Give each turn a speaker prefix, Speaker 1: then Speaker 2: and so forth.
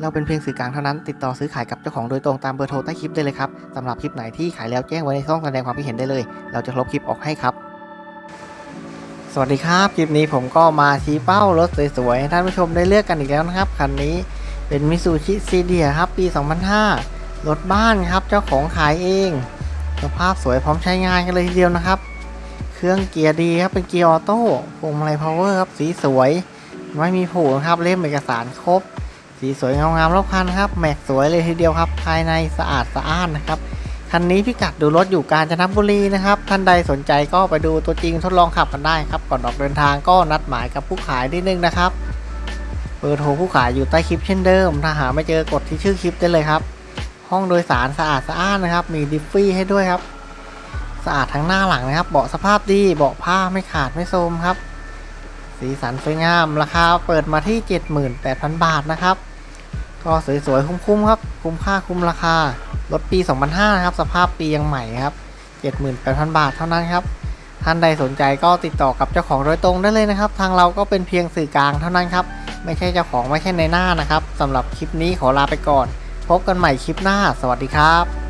Speaker 1: เราเป็นเพียงสื่อกลางเท่านั้น ติดต่อซื้อขายกับเจ้าของโดยตรงตามเบอร์โทรใต้คลิปได้เลยครับสำหรับคลิปไหนที่ขายแล้วแจ้งไว้ในช่องแสดงความคิดเห็นได้เลย เราจะลบคลิปออกให้ครับ สวัสดีครับ คลิปนี้ผมก็มาชี้เป้ารถสวยๆให้ท่านผู้ชมได้เลือกกันอีกแล้วนะครับ คันนี้เป็นมิซูชิซีเดียครับปี 2005 รถบ้านครับเจ้าของขายเอง สภาพสวยพร้อมใช้งานกันเลยทีเดียวนะครับ เครื่องเกียร์ดีครับเป็นเกียร์ออโต้พวงมาลัยพาวเวอร์ครับสีสวย ไม่มีผูนะครับเล่มเอกสารครบ สีสวยงามๆรอบคันครับ แม็กสวยเลยทีเดียวครับ ภายในสะอาดสะอ้านนะครับ คันนี้พิกัดดูรถอยู่กาญจนบุรีนะครับ ท่านใดสนใจก็ไปดูตัวจริงทดลองขับกันได้ครับ ก่อนออกเดินทางก็นัดหมายกับผู้ขายนิดนึงนะครับ เบอร์โทรผู้ขายอยู่ใต้คลิปเช่นเดิม ถ้าหาไม่เจอกดที่ชื่อคลิปได้เลยครับ ห้องโดยสารสะอาดสะอ้านนะครับ มีดิฟฟี่ให้ด้วยครับ สะอาดทั้งหน้าหลังนะครับ เบาะสภาพดี เบาะผ้าไม่ขาดไม่โทรมครับสีสันสวยงาม ราคาเปิดมาที่ 78,000 บาทนะครับ ก็สวยๆ คุ้มๆ ครับ คุ้มค่าคุ้มราคา รถปี 2005 นะครับ สภาพปียังใหม่ครับ 78,000 บาทเท่านั้นครับ ท่านใดสนใจก็ติดต่อกับเจ้าของโดยตรงได้เลยนะครับ ทางเราก็เป็นเพียงสื่อกลางเท่านั้นครับ ไม่ใช่เจ้าของไม่ใช่ในหน้านะครับสำหรับคลิปนี้ขอลาไปก่อน พบกันใหม่คลิปหน้า สวัสดีครับ